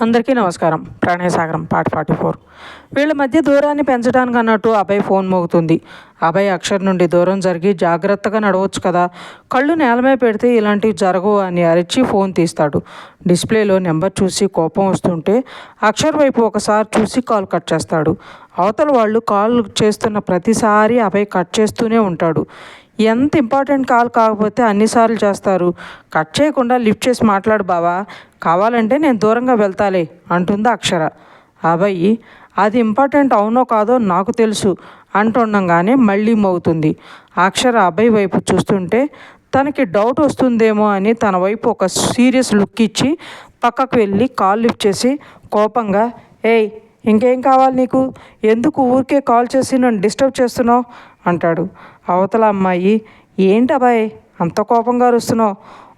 అందరికీ నమస్కారం. ప్రణయసాగరం పాట ఫార్టీ ఫోర్. వీళ్ళ మధ్య దూరాన్ని పెంచడానికి అన్నట్టు అభయ్ ఫోన్ మోగుతుంది. అభయ్ అక్షర్ నుండి దూరం జరిగి జాగ్రత్తగా నడవచ్చు కదా? కళ్ళు నేలమే పెడితే ఇలాంటివి జరగవు అని అరిచి ఫోన్ తీస్తాడు. డిస్ప్లేలో నెంబర్ చూసి కోపం వస్తుంటే అక్షర్ వైపు ఒకసారి చూసి కాల్ కట్ చేస్తాడు. అవతల వాళ్ళు కాల్ చేస్తున్న ప్రతిసారి అభయ్ కట్ చేస్తూనే ఉంటాడు. ఎంత ఇంపార్టెంట్ కాల్ కాకపోతే అన్నిసార్లు చేస్తారు. కట్ చేయకుండా లిఫ్ట్ చేసి మాట్లాడు బావా. కావాలంటే నేను దూరంగా వెళ్తాలే అంటుంది అక్షర. అబ్బాయి అది ఇంపార్టెంట్ అవునో కాదో నాకు తెలుసు అంటుండగానే మళ్ళీ మోగుతుంది. అక్షర అబ్బాయి వైపు చూస్తుంటే తనకి డౌట్ వస్తుందేమో అని తన వైపు ఒక సీరియస్ లుక్ ఇచ్చి పక్కకు వెళ్ళి కాల్ లిఫ్ట్ చేసి కోపంగా ఏయ్ ఇంకేం కావాలి నీకు? ఎందుకు ఊరికే కాల్ చేసి నన్ను డిస్టర్బ్ చేస్తున్నావు? అంటాడు. అవతల అమ్మాయి ఏంటి అంత కోపంగా అరుస్తున్నావు?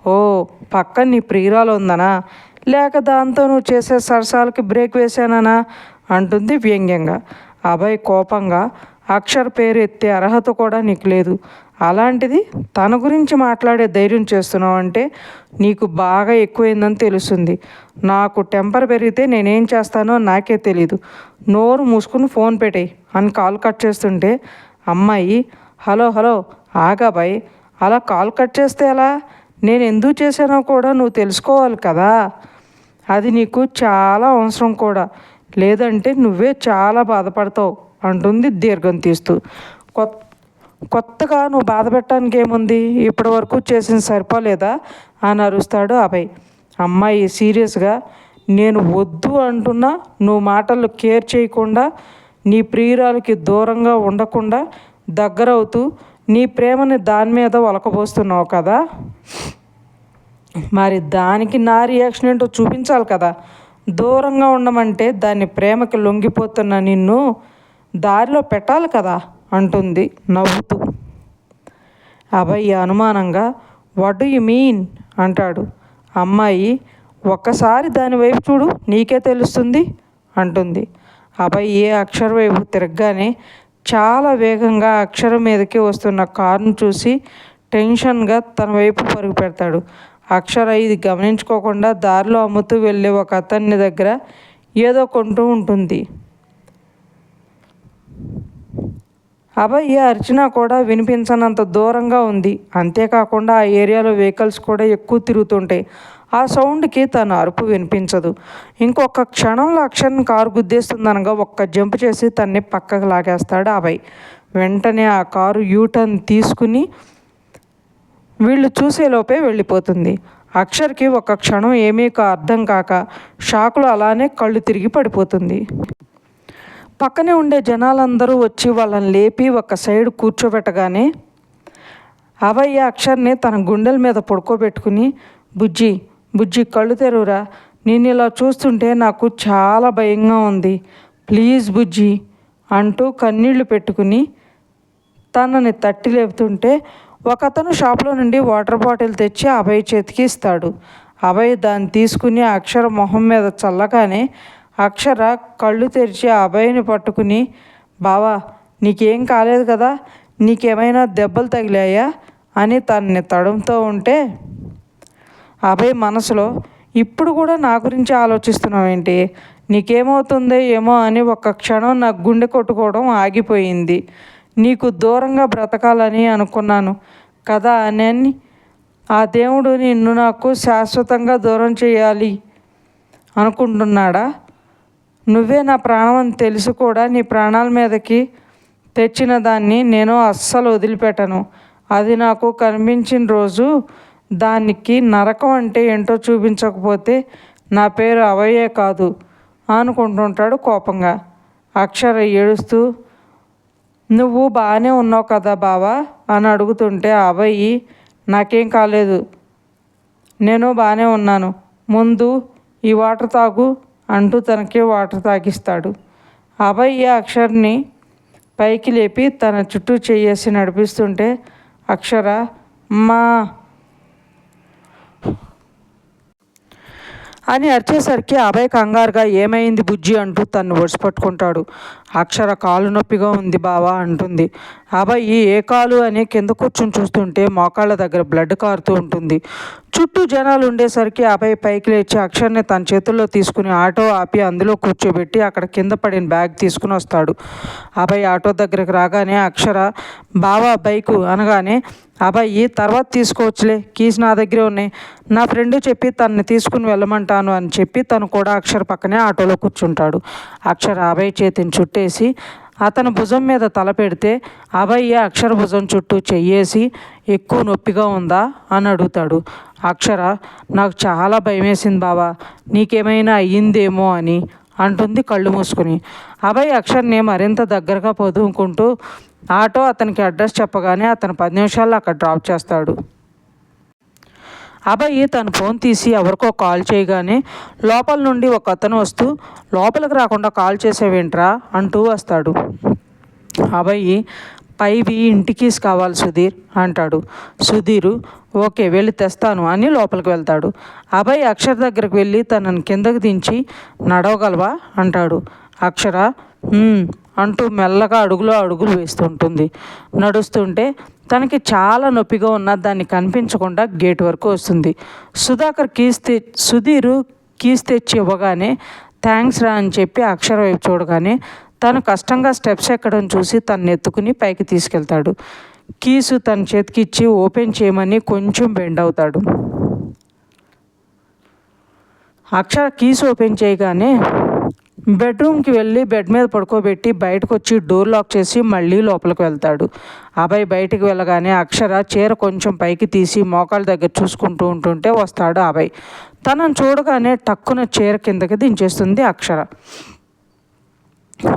ఓ పక్కన నీ ప్రియురాలు ఉందనా? లేక దాంతో నువ్వు చేసే సరసాలకి బ్రేక్ వేశానా అంటుంది వ్యంగ్యంగా. అభయ్ కోపంగా అక్షర్ పేరు ఎత్తే అర్హత కూడా నీకు లేదు. అలాంటిది తన గురించి మాట్లాడే ధైర్యం చేస్తున్నావు అంటే నీకు బాగా ఎక్కువైందని తెలుస్తుంది. నాకు టెంపర్ పెరిగితే నేనేం చేస్తానో నాకే తెలీదు. నోరు మూసుకుని ఫోన్ పెట్టేయి అని కాల్ కట్ చేస్తుంటే అమ్మాయి హలో హలో ఆగాబాయ్ అలా కాల్ కట్ చేస్తే ఎలా? నేను ఎందుకు చేశానో కూడా నువ్వు తెలుసుకోవాలి కదా. అది నీకు చాలా అవసరం కూడా. లేదంటే నువ్వే చాలా బాధపడతావు అంటుంది దీర్ఘం తీస్తూ. కొత్త కొత్తగా నువ్వు బాధ పెట్టడానికి ఏముంది? ఇప్పటి వరకు చేసిన సరిపోలేదా? అని అరుస్తాడు అభయ్. అమ్మాయి సీరియస్గా నేను వద్దు అంటున్నా నువ్వు మాటలు కేర్ చేయకుండా నీ ప్రియురాలకి దూరంగా ఉండకుండా దగ్గరవుతూ నీ ప్రేమని దాని మీద ఒలకబోస్తున్నావు కదా? మరి దానికి నా రియాక్షన్ ఏంటో చూపించాలి కదా. దూరంగా ఉండమంటే దాన్ని ప్రేమకి లొంగిపోతున్న నిన్ను దారిలో పెట్టాలి కదా అంటుంది నవ్వుతూ. అభయ్య అనుమానంగా వాట్ యు మీన్ అంటాడు. అమ్మాయి ఒక్కసారి దాని వైపు చూడు నీకే తెలుస్తుంది? అంటుంది. అభయ్ ఏ అక్షర వైపు తిరగగానే చాలా వేగంగా అక్షరం మీదకి వస్తున్న కారును చూసి టెన్షన్గా తన వైపు పరుగు పెడతాడు. అక్షర ఇది గమనించుకోకుండా దారిలో అమ్ముతూ వెళ్ళే ఒక అతన్ని దగ్గర ఏదో కొంటూ ఉంటుంది. అభయ అర్చన కూడా వినిపించనంత దూరంగా ఉంది. అంతేకాకుండా ఆ ఏరియాలో వెహికల్స్ కూడా ఎక్కువ తిరుగుతుంటాయి. ఆ సౌండ్కి తన అరుపు వినిపించదు. ఇంకొక క్షణంలో అక్షన్ కారు గుద్దేస్తుందనగా ఒక్క జంప్ చేసి తన్ని పక్కకు లాగేస్తాడు అభయ్. వెంటనే ఆ కారు యూటర్న్ తీసుకుని వీళ్ళు చూసేలోపే వెళ్ళిపోతుంది. అక్షర్కి ఒక క్షణం ఏమీ అర్థం కాక షాకులో అలానే కళ్ళు తిరిగి పడిపోతుంది. పక్కనే ఉండే జనాలందరూ వచ్చి వాళ్ళని లేపి ఒక సైడ్ కూర్చోబెట్టగానే అవయ్య అక్షర్ని తన గుండెల మీద పడుకోబెట్టుకుని బుజ్జి బుజ్జి కళ్ళు తెరువురా? నేను ఇలా చూస్తుంటే నాకు చాలా భయంగా ఉంది. ప్లీజ్ బుజ్జి అంటూ కన్నీళ్ళు పెట్టుకుని తనని తట్టి లేపుతుంటే ఒకతను షాప్లో నుండి వాటర్ బాటిల్ తెచ్చి అభయ్ చేతికి ఇస్తాడు. అభయ్ దాన్ని తీసుకుని అక్షర మొహం మీద చల్లగానే అక్షర కళ్ళు తెరిచి అభయ్ని పట్టుకుని బావా నీకేం కాలేదు కదా? నీకేమైనా దెబ్బలు తగిలాయా? అని తనని తడంతో ఉంటే అభయ్ మనసులో ఇప్పుడు కూడా నా గురించి ఆలోచిస్తున్నావు ఏంటి? నీకేమవుతుందో? ఏమో అని ఒక క్షణం నా గుండె కొట్టుకోవడం ఆగిపోయింది. నీకు దూరంగా బ్రతకాలని అనుకున్నాను కదా అని ఆ దేవుడు నిన్ను నాకు శాశ్వతంగా దూరం చేయాలి అనుకుంటున్నాడా? నువ్వే నా ప్రాణం అని తెలిసి కూడా నీ ప్రాణాల మీదకి తెచ్చిన దాన్ని నేను అస్సలు వదిలిపెట్టను. అది నాకు కనిపించిన రోజు దానికి నరకం అంటే ఏంటో చూపించకపోతే నా పేరు అవయ్యే కాదు అనుకుంటుంటాడు కోపంగా. అక్షర ఏడుస్తూ నువ్వు బాగానే ఉన్నావు కదా బావా? అని అడుగుతుంటే అబ్బాయి నాకేం కాలేదు. నేను బాగానే ఉన్నాను. ముందు ఈ వాటర్ తాగు అంటూ తనకి వాటర్ తాగిస్తాడు. అభయ్ అక్షర్ని పైకి లేపి తన చుట్టూ చేయేసి నడిపిస్తుంటే అక్షర మా అని అరిచేసరికి అభయ్ కంగారుగా ఏమైంది బుజ్జి అంటూ తను ఒడిసిపట్టుకుంటాడు అక్షర కాలు నొప్పిగా ఉంది బావా అంటుంది. అబ్బాయి ఏ కాలు అని కింద కూర్చుని చూస్తుంటే మోకాళ్ళ దగ్గర బ్లడ్ కారుతూ ఉంటుంది. చుట్టూ జనాలు ఉండేసరికి అబ్బాయి పైకి లేచి అక్షర్ని తన చేతుల్లో తీసుకుని ఆటో ఆపి అందులో కూర్చోబెట్టి అక్కడ కింద పడిన బ్యాగ్ తీసుకుని వస్తాడు. అబ్బాయి ఆటో దగ్గరికి రాగానే అక్షర బావా బైకు అనగానే అబ్బాయి తర్వాత తీసుకోవచ్చులే కీస్ నా దగ్గరే ఉన్నాయి. నా ఫ్రెండ్ చెప్పి తనని తీసుకుని వెళ్ళమంటాను అని చెప్పి తను కూడా అక్షర పక్కనే ఆటోలో కూర్చుంటాడు. అక్షర అబ్బాయి చేతిని చుట్టేసి అతని భుజం మీద తల పెడితే అభయ్య అక్షర భుజం చుట్టూ చెయ్యేసి ఎక్కువ నొప్పిగా ఉందా? అని అడుగుతాడు. అక్షర నాకు చాలా భయమేసింది బావా నీకేమైనా అయ్యిందేమో అని అంటుంది కళ్ళు మూసుకుని. అభయ్ అక్షర్ని మరింత దగ్గరగా పొదువుకుంటూ ఆటో అతనికి అడ్రస్ చెప్పగానే అతను పది నిమిషాల్లో అక్కడ డ్రాప్ చేస్తాడు. అభయ్ తన ఫోన్ తీసి ఎవరికో కాల్ చేయగానే లోపల నుండి ఒక అతను వస్తూ లోపలికి రాకుండా కాల్ చేసేవేంట్రా? అంటూ వస్తాడు. అభయ్ పైవి ఇంటికి కావాలి సుధీర్ అంటాడు. సుధీరు ఓకే వెళ్ళి తెస్తాను అని లోపలికి వెళ్తాడు. అభయ్ అక్షర దగ్గరికి వెళ్ళి తనని కిందకి దించి నడవగలవా? అంటాడు. అక్షర? అంటూ మెల్లగా అడుగులో అడుగులు వేస్తుంటుంది. నడుస్తుంటే తనకి చాలా నొప్పిగా ఉన్న దాన్ని కనిపించకుండా గేట్ వరకు వస్తుంది. సుధాకర్ కీస్ తె సుధీరు కీస్ తెచ్చి ఇవ్వగానే థ్యాంక్స్ రా అని చెప్పి అక్షర వైపు చూడగానే తను కష్టంగా స్టెప్స్ ఎక్కడం చూసి తను ఎత్తుకుని పైకి తీసుకెళ్తాడు. కీసు తన చేతికిచ్చి ఓపెన్ చేయమని కొంచెం బెండ్ అవుతాడు. అక్షర కీస్ ఓపెన్ చేయగానే బెడ్రూమ్కి వెళ్ళి బెడ్ మీద పడుకోబెట్టి బయటకు వచ్చి డోర్ లాక్ చేసి మళ్ళీ లోపలికి వెళ్తాడు. అబ్బాయి బయటికి వెళ్ళగానే అక్షర చీర కొంచెం పైకి తీసి మోకాళ్ళ దగ్గర చూసుకుంటూ ఉంటుంటే వస్తాడు అబ్బాయి. తనను చూడగానే టక్కున చీర కిందకి దించేస్తుంది అక్షర.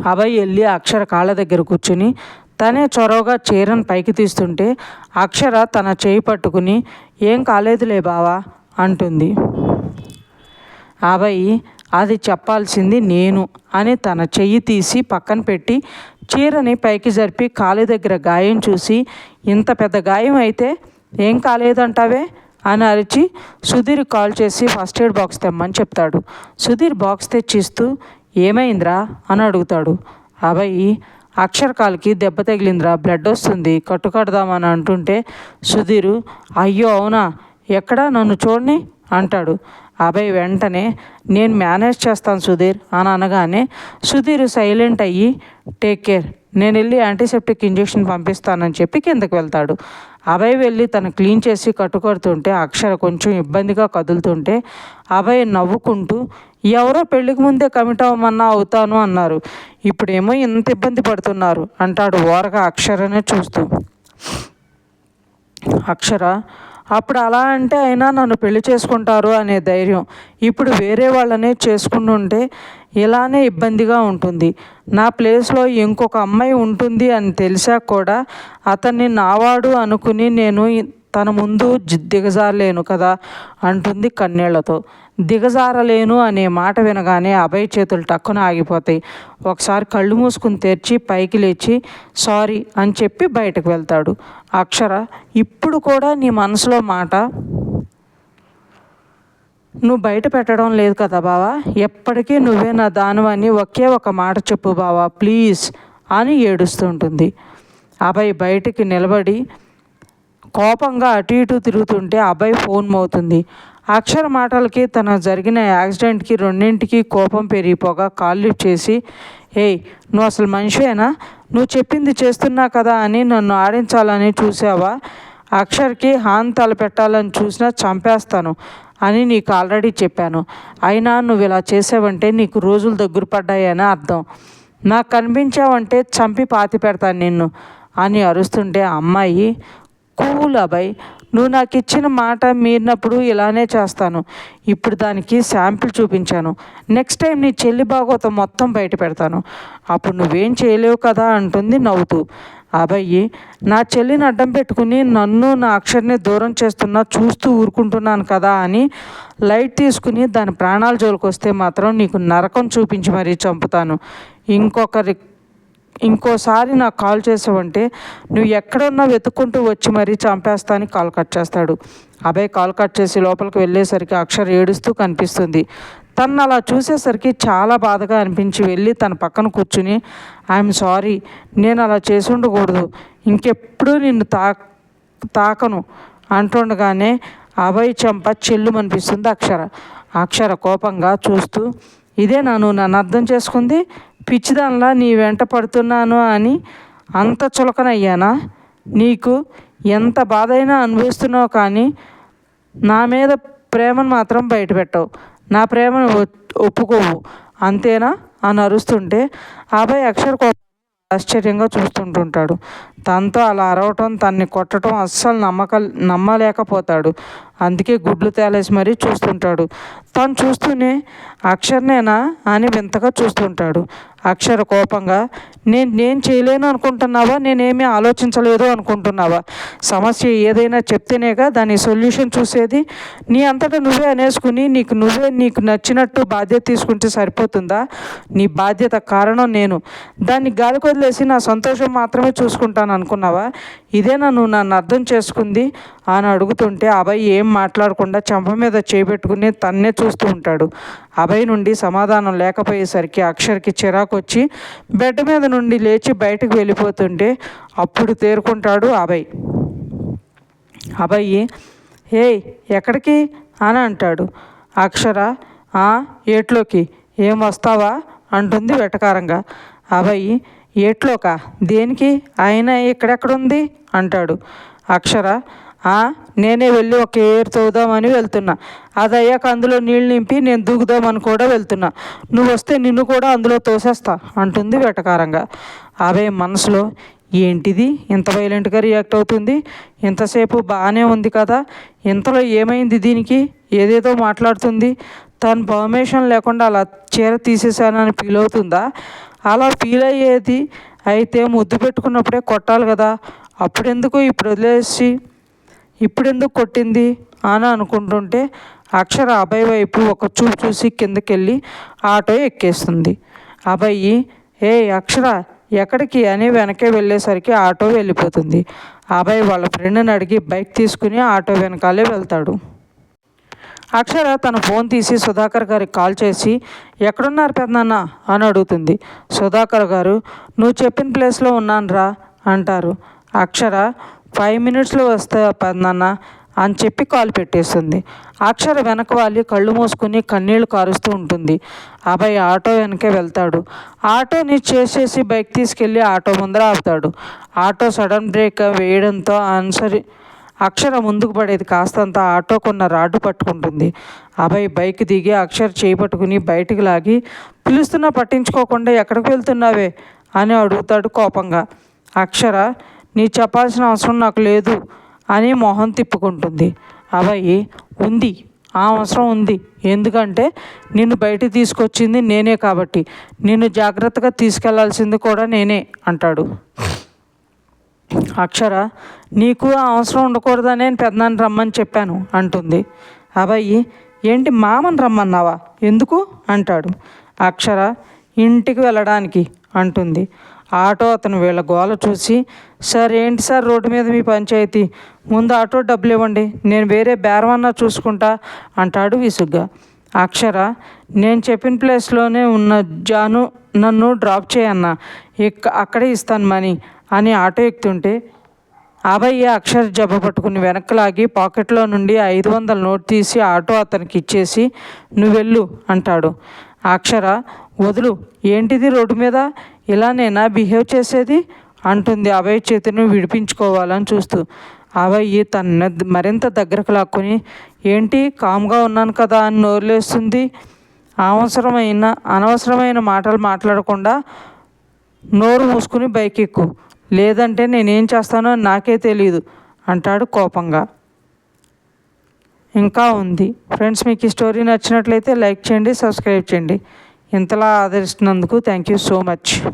అభయ్ వెళ్ళి అక్షర కాళ్ళ దగ్గర కూర్చుని తనే చొరవగా చీరను పైకి తీస్తుంటే అక్షర తన చేయి పట్టుకుని ఏం కాలేదులే బావా అంటుంది. అభయ్ అది చెప్పాల్సింది నేను అని తన చెయ్యి తీసి పక్కన పెట్టి చీరని పైకి జరిపి కాలు దగ్గర గాయం చూసి ఇంత పెద్ద గాయం అయితే ఏం కాలేదంటావే? అని అరిచి సుధీర్ కాల్ చేసి ఫస్ట్ ఎయిడ్ బాక్స్ తెమ్మని చెప్తాడు. సుధీర్ బాక్స్ తెచ్చిస్తూ ఏమైందిరా? అని అడుగుతాడు. అభయ్ అక్షరకాలకి దెబ్బ తగిలిందిరా బ్లడ్ వస్తుంది కట్టుకడదామని అంటుంటే సుధీరు అయ్యో అవునా? ఎక్కడా నన్ను చూడని? అంటాడు. అభయ్ వెంటనే నేను మేనేజ్ చేస్తాను సుధీర్ అని అనగానే సుధీర్ సైలెంట్ అయ్యి టేక్ కేర్ నేను వెళ్ళి యాంటీసెప్టిక్ ఇంజెక్షన్ పంపిస్తానని చెప్పి కిందకి వెళ్తాడు అభయ్ వెళ్ళి తను క్లీన్ చేసి కట్టుకొడుతుంటే అక్షర కొంచెం ఇబ్బందిగా కదులుతుంటే అభయ్ నవ్వుకుంటూ ఎవరో పెళ్ళికి ముందే కమిట్ అవ్వమన్నా అవుతాను అన్నారు. ఇప్పుడేమో ఇంత ఇబ్బంది పడుతున్నారు అంటాడు ఓరగా అక్షరనే చూస్తూ. అక్షర అప్పుడు అలా అంటే అయినా నన్ను పెళ్ళి చేసుకుంటారు అనే ధైర్యం ఇప్పుడు వేరే వాళ్ళనే చేసుకుని ఉంటే ఇలానే ఇబ్బందిగా ఉంటుంది. నా ప్లేస్లో ఇంకొక అమ్మాయి ఉంటుంది అని తెలిసాక కూడా అతన్ని నావాడు అనుకుని నేను తన ముందు దిగజారలేను కదా అంటుంది కన్నీళ్ళతో. దిగజారలేను అనే మాట వినగానే అభయ్ చేతులు టక్కున ఆగిపోతాయి. ఒకసారి కళ్ళు మూసుకుని తెరిచి పైకి లేచి సారీ అని చెప్పి బయటకు వెళ్తాడు. అక్షర ఇప్పుడు కూడా నీ మనసులో మాట నువ్వు బయట పెట్టడం లేదు కదా బావా? ఎప్పటికీ నువ్వే నా దానవని ఒకే ఒక మాట చెప్పు బావా ప్లీజ్ అని ఏడుస్తుంటుంది అభయ్ బయటికి నిలబడి కోపంగా అటు ఇటు తిరుగుతుంటే అబ్బాయి ఫోన్ మోతుంది అక్షర మాటలకి తన జరిగిన యాక్సిడెంట్కి రెండింటికి కోపం పెరిగిపోగా కాల్ లిఫ్ట్ చేసి ఏయ్ నువ్వు అసలు మనిషేనా? నువ్వు చెప్పింది చేస్తున్నా కదా అని నన్ను ఆడించాలని చూసావా? అక్షర్కి హాన్ తలపెట్టాలని చూసినా చంపేస్తాను అని నీకు ఆల్రెడీ చెప్పాను. అయినా నువ్వు ఇలా చేసావంటే నీకు రోజులు దగ్గర పడ్డాయని అర్థం. నాకు కనిపించావంటే చంపి పాతి పెడతాను నిన్ను అని అరుస్తుంటే అమ్మాయి కూల్ అబ్బాయి నువ్వు నాకు ఇచ్చిన మాట మీరినప్పుడు ఇలానే చేస్తాను. ఇప్పుడు దానికి శాంపిల్ చూపించాను. నెక్స్ట్ టైం నీ చెల్లి బాగోతం మొత్తం బయట పెడతాను. అప్పుడు నువ్వేం చేయలేవు కదా అంటుంది నవ్వుతూ. అబ్బాయి నా చెల్లిని అడ్డం పెట్టుకుని నన్ను నా అక్షర్ని దూరం చేస్తున్నా చూస్తూ ఊరుకుంటున్నాను కదా అని లైట్ తీసుకుని దాని ప్రాణాల జోలికొస్తే మాత్రం నీకు నరకం చూపించి మరీ చంపుతాను. ఇంకొకరి ఇంకోసారి నాకు కాల్ చేసావంటే నువ్వు ఎక్కడున్నా వెతుక్కుంటూ వచ్చి మరీ చంపేస్తా అని కాల్ కట్ చేస్తాడు. అభయ్ కాల్ కట్ చేసి లోపలికి వెళ్ళేసరికి అక్షర్ ఏడుస్తూ కనిపిస్తుంది. తను అలా చూసేసరికి చాలా బాధగా అనిపించి వెళ్ళి తన పక్కన కూర్చుని ఐఎమ్ సారీ నేను అలా చేసి ఉండకూడదు. ఇంకెప్పుడు నిన్ను తా తాకను అంటుండగానే అభయ్ చెంప చెల్లుమనిపిస్తుంది అక్షర. అక్షర కోపంగా చూస్తూ ఇదే నన్ను నన్ను అర్థం చేసుకుంది? పిచ్చిదానిలా నీ వెంట పడుతున్నాను అని అంత చులకనయ్యానా? నీకు ఎంత బాధైనా అనుభవిస్తున్నావు కానీ నా మీద ప్రేమను మాత్రం బయటపెట్టవు. నా ప్రేమను ఒప్పుకోవు. అంతేనా? అని అరుస్తుంటే అబ్బాయి అక్షర్ కో ఆశ్చర్యంగా చూస్తుంటుంటాడు. తనతో అలా అరవటం తన్ని కొట్టడం అస్సలు నమ్మక నమ్మలేకపోతాడు. అందుకే గుడ్లు తేలేసి మరీ చూస్తుంటాడు. తను చూస్తూనే అక్షర్నేనా అని వింతగా చూస్తుంటాడు. అక్షర కోపంగా నేను నేను చేయలేను అనుకుంటున్నావా? నేనేమీ ఆలోచించలేదు అనుకుంటున్నావా? సమస్య ఏదైనా చెప్తేనేగా దాని సొల్యూషన్ చూసేది. నీ అంతటా నువ్వే అనేసుకుని నీకు నువ్వే నీకు నచ్చినట్టు బాధ్యత తీసుకుంటే సరిపోతుందా? నీ బాధ్యత కారణం నేను. దాన్ని గాలికొదిలేసి నా సంతోషం మాత్రమే చూసుకుంటాను అనుకున్నావా? ఇదే నన్ను నన్ను అర్థం చేసుకుంది? అని అడుగుతుంటే అభయ్ ఏం మాట్లాడకుండా చెంప మీద చేపెట్టుకుని తన్నే చూస్తూ ఉంటాడు. అభయ్ నుండి సమాధానం లేకపోయేసరికి అక్షర్కి చిరాకు వచ్చి బెడ్ మీద నుండి లేచి బయటకు వెళ్ళిపోతుంటే అప్పుడు తేరుకుంటాడు అభయ్. అభయ్ ఏయ్ ఎక్కడికి? అని అంటాడు. అక్షర ఏట్లోకి. ఏం వస్తావా? అంటుంది వెటకారంగా. అభయ్ ఏట్లోకా? దేనికి? ఆయన ఇక్కడెక్కడుంది? అంటాడు. అక్షర నేనే వెళ్ళి ఒక ఏరు తవ్వుదామని వెళ్తున్నా. అది అయ్యాక అందులో నీళ్ళు నింపి నేను దూకుదామని కూడా వెళ్తున్నా. నువ్వు వస్తే నిన్ను కూడా అందులో తోసేస్తా అంటుంది వెటకారంగా. అవే మనసులో ఏంటిది? ఇంత వైలెంట్గా రియాక్ట్ అవుతుంది? ఇంతసేపు బాగానే ఉంది కదా? ఇంతలో ఏమైంది దీనికి? ఏదేదో మాట్లాడుతుంది? తను పర్మిషన్ లేకుండా అలా చీర తీసేసానని ఫీల్ అవుతుందా అలా ఫీల్ అయ్యేది అయితే ముద్దు పెట్టుకున్నప్పుడే కొట్టాలి కదా. అప్పుడెందుకు ఇప్పుడు వదిలేసి ఇప్పుడెందుకు కొట్టింది? అని అనుకుంటుంటే అక్షర అభయ్ వైపు ఒక చూపు చూసి కిందకెళ్ళి ఆటో ఎక్కేస్తుంది. అభయ్ ఏ అక్షర ఎక్కడికి? అని వెనకే వెళ్ళేసరికి ఆటో వెళ్ళిపోతుంది. అభయ్ వాళ్ళ ఫ్రెండ్ని అడిగి బైక్ తీసుకుని ఆటో వెనకాలే వెళ్తాడు. అక్షర తన ఫోన్ తీసి సుధాకర్ గారికి కాల్ చేసి ఎక్కడున్నారు పెద్దనాన్న? అని అడుగుతుంది. సుధాకర్ గారు నువ్వు చెప్పిన ప్లేస్లో ఉన్నాను రా అంటారు. అక్షర ఫైవ్ మినిట్స్లో వస్తా పెద్దనాన్న అని చెప్పి కాల్ పెట్టేస్తుంది. అక్షర వెనక వాలి కళ్ళు మూసుకుని కన్నీళ్ళు కారుస్తూ ఉంటుంది. అబ్బాయి ఆటో వెనకే వెళ్తాడు. ఆటోని చేసేసి బైక్ తీసుకెళ్ళి ఆటో ముందర ఆపుతాడు. ఆటో సడన్ బ్రేక్ వేయడంతో అనుసరి అక్షర ముందుకు పడేది కాస్తంత ఆటోకున్న రాడ్డు పట్టుకుంటుంది. అభయ్ బైక్ దిగి అక్షర్ చేపట్టుకుని బయటికి లాగి పిలుస్తున్నా పట్టించుకోకుండా ఎక్కడికి వెళ్తున్నావే? అని అడుగుతాడు కోపంగా. అక్షర నీ చెప్పాల్సిన అవసరం నాకు లేదు అని మొహం తిప్పుకుంటుంది. అభయ్ ఉంది. ఆ అవసరం ఉంది. ఎందుకంటే నిన్ను బయట తీసుకొచ్చింది నేనే కాబట్టి. నిన్ను జాగ్రత్తగా తీసుకెళ్ళాల్సింది కూడా నేనే అంటాడు. అక్షర నీకు అవసరం ఉండకూడదని నేను పెద్దనాన్ని రమ్మని చెప్పాను అంటుంది. అబ్బాయి ఏంటి మామని రమ్మన్నావా? ఎందుకు? అంటాడు. అక్షర ఇంటికి వెళ్ళడానికి అంటుంది. ఆటో అతను వీళ్ళ గోల చూసి సార్ ఏంటి సార్ రోడ్డు మీద మీ పంచాయతీ? ముందు ఆటో డబ్బులు ఇవ్వండి నేను వేరే బేరమన్నా చూసుకుంటా అంటాడు విసుగ్గా. అక్షర నేను చెప్పిన ప్లేస్లోనే ఉన్న జాను నన్ను డ్రాప్ చేయన్న ఇక్క అక్కడే ఇస్తాను మనీ అని ఆటో ఎక్కుతుంటే ఆబయ్య అక్షర జబ్బ పట్టుకుని వెనక్కి లాగి పాకెట్లో నుండి ఐదు వందల నోట్ తీసి ఆటో అతనికి ఇచ్చేసి నువ్వు వెళ్ళు అంటాడు. అక్షర వదులు ఏంటిది రోడ్డు మీద? ఇలానేనా బిహేవ్ చేసేది? అంటుంది అభయ్ చేతిని విడిపించుకోవాలని చూస్తూ. అభయ్ తన మరింత దగ్గరకు లాక్కొని ఏంటి కామ్గా ఉన్నాను కదా అని నోరులేస్తుంది. అవసరమైన అనవసరమైన మాటలు మాట్లాడకుండా నోరు మూసుకుని బైక్ ఎక్కు లేదంటే నేనేం చేస్తానో నాకే తెలియదు అంటాడు కోపంగా. ఇంకా ఉంది. ఫ్రెండ్స్ మీకు ఈ స్టోరీ నచ్చినట్లయితే లైక్ చేయండి సబ్స్క్రైబ్ చేయండి. ఇంతలా ఆదరిస్తున్నందుకు థ్యాంక్ యూ సో మచ్.